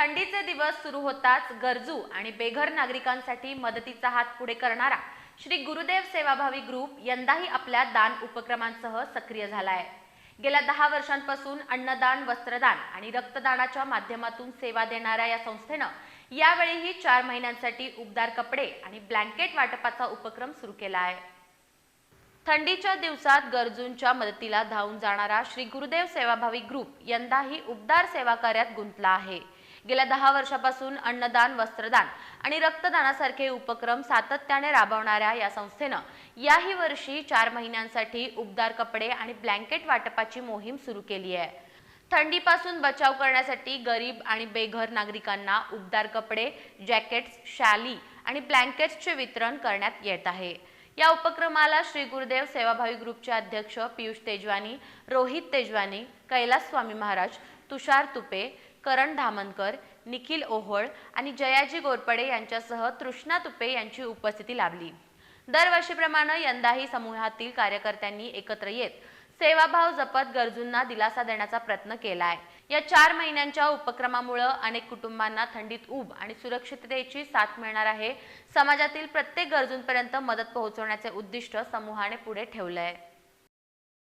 थंडीचे दिवस सुरू होताच गरजू आणि बेघर नागरिकांसाठी मदतीचा हात पुढे करणारा श्री गुरुदेव सेवाभावी ग्रुप यंदाही आपल्या दान उपक्रमांसह सक्रिय झाला आहे गेल्या दहा वर्षांपासून अन्नदान वस्त्रदान आणि रक्तदानाच्या माध्यमातून सेवा देणाऱ्या या संस्थेनं यावेळीही चार महिन्यांसाठी उबदार कपडे आणि ब्लँकेट वाटपाचा उपक्रम सुरू केला आहे. थंडीच्या दिवसात गरजूंच्या मदतीला धावून जाणारा श्री गुरुदेव सेवाभावी ग्रुप यंदाही उबदार सेवा कार्यात गुंतला आहे. गेल्या दहा वर्षापासून अन्नदान वस्त्रदान आणि रक्तदानासारखे उपक्रम सातत्याने राबवणाऱ्या या संस्थेनं याही वर्षी चार महिन्यांसाठी उबदार कपडे आणि ब्लँकेट वाटपाची मोहीम सुरू केली आहे. थंडीपासून बचाव करण्यासाठी गरीब आणि बेघर नागरिकांना उबदार कपडे जॅकेट्स शाली आणि ब्लँकेट्सचे वितरण करण्यात येत आहे. या उपक्रमाला श्री गुरुदेव सेवाभावी ग्रुपचे अध्यक्ष पियुष तेजवानी रोहित तेजवानी कैलास स्वामी महाराज तुषार तुपे करण धामनकर निखिल ओहोळ आणि जयाजी गोरपडे यांच्यासह तृष्णा तुपे यांची उपस्थिती लाभली. दरवर्षीप्रमाणे यंदाही समूहातील कार्यकर्त्यांनी एकत्र येत सेवाभाव जपत गरजूंना दिलासा देण्याचा प्रयत्न केलाय. या चार महिन्यांच्या उपक्रमामुळे अनेक कुटुंबांना थंडीत ऊब आणि सुरक्षिततेची साथ मिळणार आहे. समाजातील प्रत्येक गरजूंपर्यंत मदत पोहोचवण्याचे उद्दिष्ट समूहाने पुढे ठेवलंय.